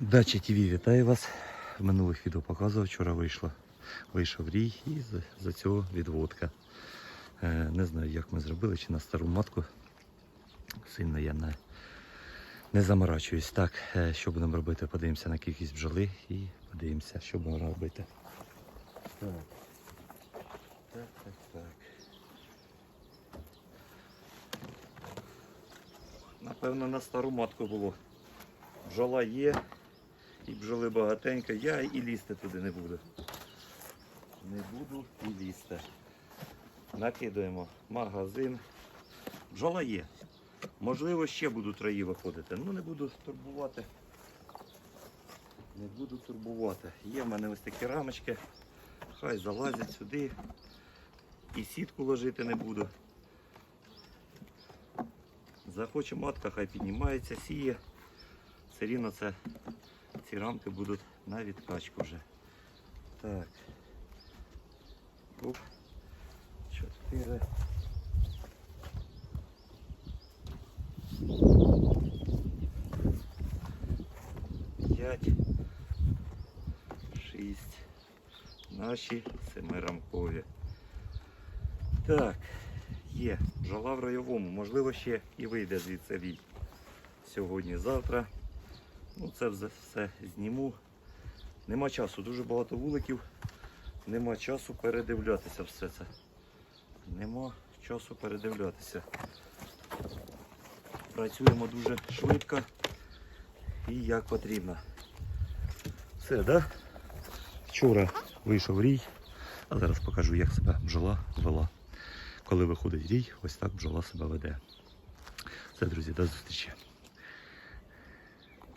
Дача ТВ вітаю вас. В минулих відео показував, вчора вийшло. Вийшов рій і за, за цього відводка. Е, не знаю, як ми зробили, чи на стару матку. Сильно я не, не заморачуюсь. Так, е, що будемо робити? Подивимося на кількість бджоли і подивимося, що будемо робити. Так. Так, так, так. Напевно, на стару матку було. Бджола є, і бджоли багатенько. Я і лізти туди не буду. Не буду і лізти. Накидаємо магазин. Бджола є. Можливо, ще будуть раї виходити. Ну не буду турбувати. Не буду турбувати. Є в мене ось такі рамочки. Хай залазять сюди. І сітку ложити не буду. Захоче матка, хай піднімається, сіє. Все рівно це ці рамки будуть на відкачку вже. Так. Оп. Чотири. П'ять. Шість. Наші семирамкові. Так, є. Жала в райовому. Можливо, ще і вийде звідси вій. Сьогодні-завтра. Ну, це все зніму. Нема часу, дуже багато вуликів. Нема часу передивлятися все це. Нема часу передивлятися. Працюємо дуже швидко і як потрібно. Все, да? Вчора вийшов рій, а зараз покажу, як себе бджола вела. Коли виходить рій, ось так бджола себе веде. Все, друзі, до зустрічі.